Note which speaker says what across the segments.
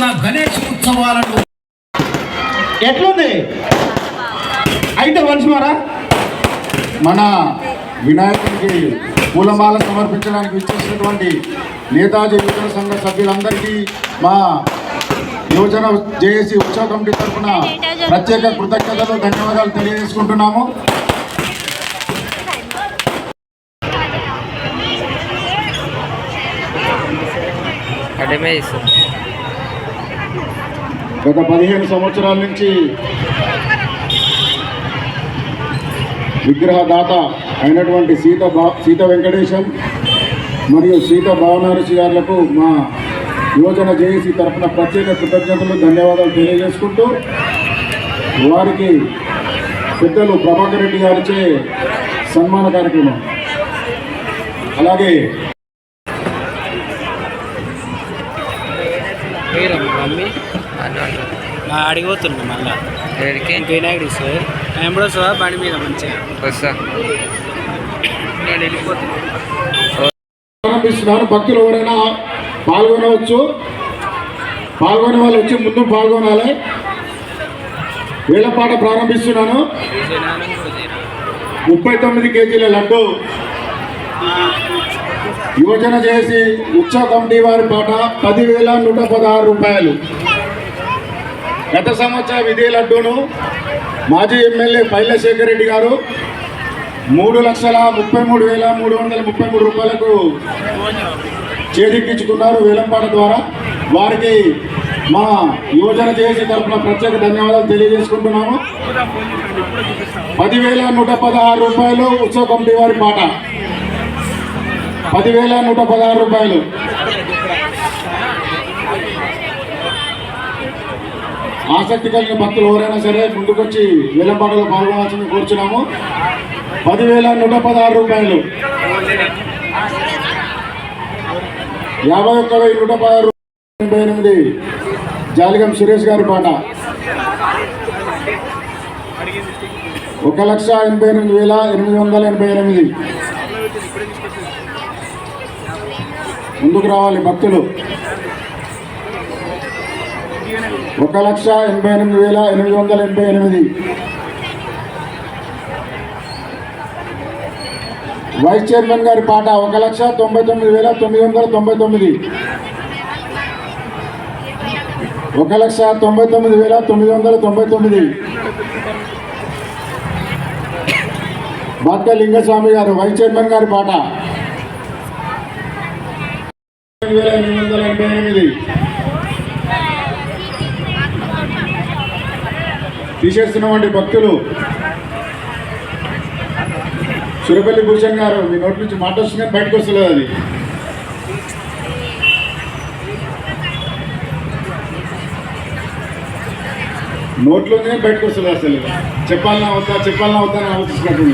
Speaker 1: రోజున గణేష్ ఉత్సవాలను
Speaker 2: ఎట్లుంది అయితే వంశమారా మన వినాయకుడికి పూలమాల సమర్పించడానికి ఇచ్చేసినటువంటి నేతాజీ యువజన సంఘ సభ్యులందరికీ మా యువజన జేఏసీ ఉత్సవ కమిటీ తరఫున ప్రత్యేక కృతజ్ఞతలు ధన్యవాదాలు తెలియజేసుకుంటున్నాము అడమే గత పదిహేను సంవత్సరాల నుంచి విగ్రహదాత అయినటువంటి సీత బా సీత వెంకటేశం మరియు సీత భావనారుషి గారులకు మా యువజన జేఏసీ తరఫున ప్రత్యేక కృతజ్ఞతలు ధన్యవాదాలు తెలియజేసుకుంటూ వారికి పెద్దలు ప్రభాకర్ రెడ్డి గారిచే సన్మాన కార్యక్రమం అలాగే
Speaker 3: మమ్మీ అడిగిపోతున్నా
Speaker 4: మళ్ళీ వినాయకుడు సార్
Speaker 3: నేను కూడా బండి మీద మంచిగా
Speaker 4: నేను
Speaker 2: భక్తులు ఎవరైనా పాల్గొనవచ్చు పాల్గొనే వాళ్ళు వచ్చి ముందు పాల్గొనాలి పాట ప్రారంభిస్తున్నాను ముప్పై తొమ్మిది కేజీల లడ్డు యువజన చేసి ఉత్సవ కమిటీ వారి పాట పదివేల నూట పదహారు రూపాయలు గత సంవత్సరం ఇదే లడ్డూను మాజీ ఎమ్మెల్యే పైలశేఖర్ రెడ్డి గారు మూడు లక్షల ముప్పై మూడు వేల మూడు వందల ముప్పై మూడు రూపాయలకు చేజిక్కించుకున్నారు వేలంపాట ద్వారా వారికి మా యువజన చేసి తరఫున ప్రత్యేక ధన్యవాదాలు తెలియజేసుకుంటున్నాము పదివేల నూట పదహారు రూపాయలు ఉత్సవ కమిటీ వారి పాట పదివేల నూట పదహారు రూపాయలు ఆసక్తి కలిగిన భక్తులు ఎవరైనా సరే ముందుకొచ్చి వేలంపాటలో పాల్గొనవలసింది కోరుచున్నాము పదివేల నూట పదహారు రూపాయలు యాభై ఒక్క వెయ్యి నూట పదహారు ఎనభై ఎనిమిది జాలిగం సురేష్ గారి పాట ఒక లక్ష ఎనభై ఎనిమిది వేల ఎనిమిది వందల ఎనభై ఎనిమిది ముందుకు రావాలి భక్తులు ఒక లక్ష ఎనభై ఎనిమిది వేల ఎనిమిది వందల ఎనభై ఎనిమిది వైస్ చైర్మన్ గారి పాట ఒక లక్ష తొంభై తొమ్మిది వేల తొమ్మిది వందల తొంభై తొమ్మిది ఒక లక్ష తొంభై తొమ్మిది వేల తొమ్మిది వందల తొంభై తొమ్మిది భక్త లింగస్వామి గారు వైస్ చైర్మన్ గారి పాట విచ్చేస్తున్నటువంటి భక్తులు సురపల్లి భూషణ్ గారు మీ నోటి నుంచి మాట వస్తుంది బయటకు వస్తలేదు అది నోట్లోనే బయటకు వస్తుంది అసలు చెప్పాలన్నా అవుతా చెప్పాలన్నా అవుతా అని ఆలోచిస్తున్నట్టు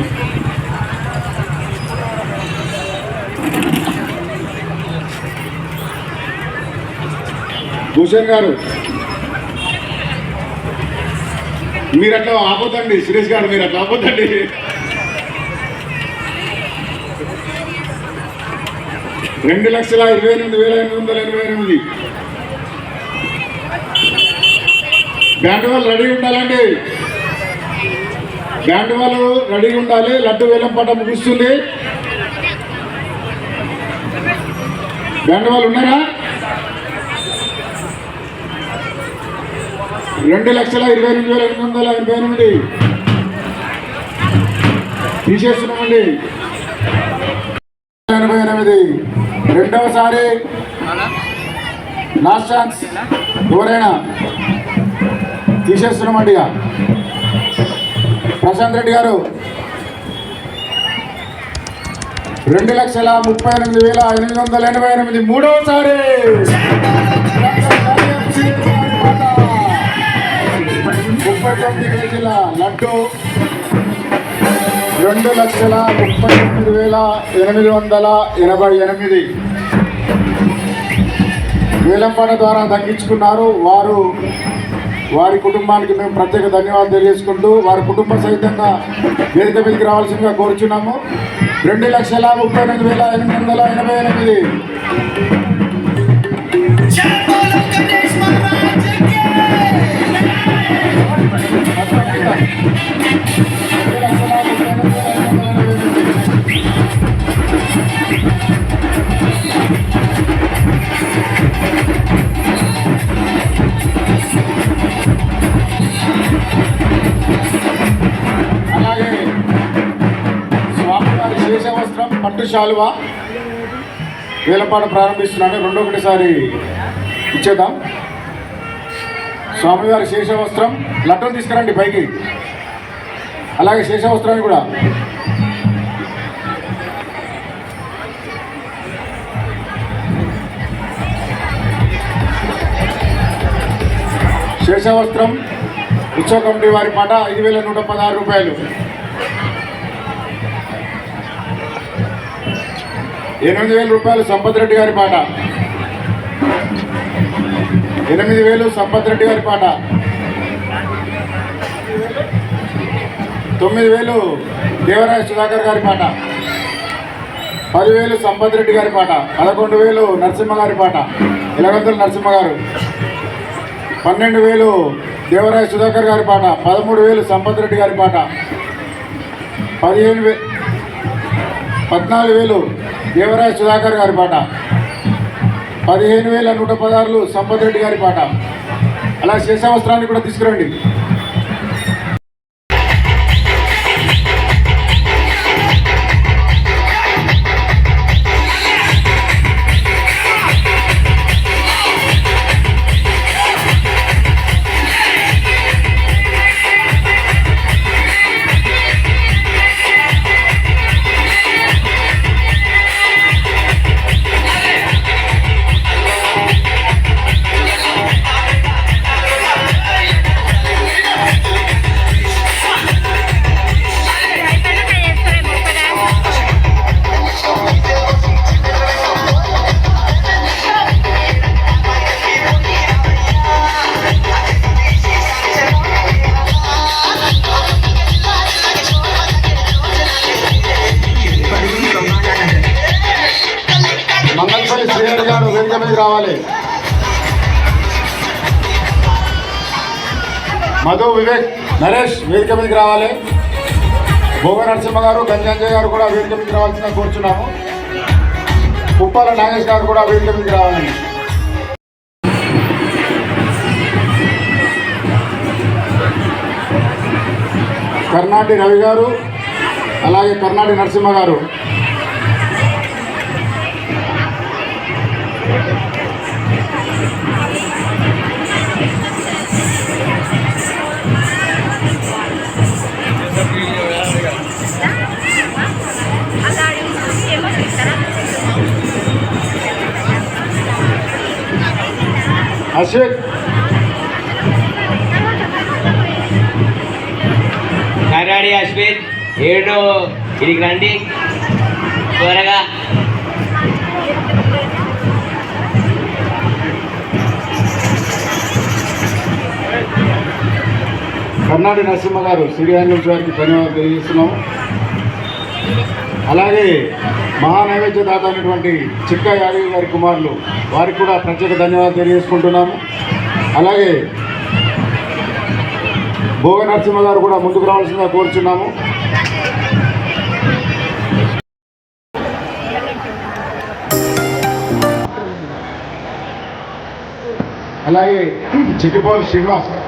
Speaker 2: భూషణ్ గారు మీరు అట్లా ఆపోతండి సురేష్ గారు మీరు అట్లా ఆపోతండి రెండు లక్షల ఇరవై ఎనిమిది వేల ఎనిమిది వందల ఇరవై ఎనిమిది బ్యాండ్ వాళ్ళు రెడీ ఉండాలండి బ్యాండ్ వాళ్ళు రెడీ ఉండాలి లడ్డు వేలం పాట ముగుస్తుంది బ్యాండ్ వాళ్ళు ఉన్నారా రెండు లక్షల ఇరవై ఎనిమిది వేల ఎనిమిది వందల ఎనభై ఎనిమిది తీసేస్తున్నామండి ఎనభై ఎనిమిది రెండవసారి లాస్ట్ ఛాన్స్ ఎవరైనా తీసేస్తున్నామండి ఇక ప్రశాంత్ రెడ్డి గారు రెండు లక్షల ముప్పై ఎనిమిది వేల ఎనిమిది వందల ఎనభై ఎనిమిది మూడవసారి ముప్పై తొమ్మిది లడ్డు రెండు లక్షల ముప్పై తొమ్మిది వేల ఎనిమిది వందల ఎనభై ఎనిమిది వేలంపాట ద్వారా తగ్గించుకున్నారు వారు వారి కుటుంబానికి మేము ప్రత్యేక ధన్యవాదాలు తెలియజేసుకుంటూ వారి కుటుంబ సహితంగా వేదిక మీదకి రావాల్సిందిగా కోరుచున్నాము రెండు లక్షల ముప్పై ఎనిమిది వేల ఎనిమిది వందల ఎనభై ఎనిమిది శేషవస్త్రం పట్టు శాలువ వేలపాట రెండో రెండొకటిసారి ఇచ్చేద్దాం స్వామివారి వస్త్రం లడ్డూలు తీసుకురండి పైకి అలాగే వస్త్రాన్ని కూడా శేషవస్త్రం ఉత్సవ కమిటీ వారి పాట ఐదు వేల నూట పదహారు రూపాయలు ఎనిమిది వేల రూపాయలు సంపత్ రెడ్డి గారి పాట ఎనిమిది వేలు సంపత్ రెడ్డి గారి పాట తొమ్మిది వేలు దేవరాయ సుధాకర్ గారి పాట పదివేలు సంపత్ రెడ్డి గారి పాట పదకొండు వేలు నరసింహ గారి పాట ఇలగంతుల నరసింహ గారు పన్నెండు వేలు దేవరాయ సుధాకర్ గారి పాట పదమూడు వేలు సంపత్ రెడ్డి గారి పాట పదిహేను వే పద్నాలుగు వేలు దేవరాయ సుధాకర్ గారి పాట పదిహేను వేల నూట పదహారులు సంపత్ రెడ్డి గారి పాట అలా శేషావస్త్రాన్ని కూడా తీసుకురండి వేదిక మీదకి రావాలి మధు వివేక్ నరేష్ వేదిక మీదకి రావాలి భోగ నరసింహ గారు గంజాంజయ్ గారు కూడా వేదిక మీదకి రావాల్సిన కోరుచున్నాము కుప్పాల నాగేష్ గారు కూడా వేదిక మీదకి రావాలి కర్ణాటి రవి గారు అలాగే కర్ణాటి నరసింహ గారు అశోక్ కరాడి అశ్విన్ ఏడు ఇదికి రండి త్వరగా కొన్నాడి నరసింహ గారు శ్రీయాంజల్స్ గారికి ధన్యవాదాలు తెలియజేస్తున్నాం అలాగే మహానైవేద్య దాత అయినటువంటి చిక్క యాదవ్ గారి కుమారులు వారికి కూడా ప్రత్యేక ధన్యవాదాలు తెలియజేసుకుంటున్నాము అలాగే భోగ నరసింహ గారు కూడా ముందుకు రావాల్సిందిగా కోరుచున్నాము అలాగే చిక్కిపోయి శ్రీనివాస్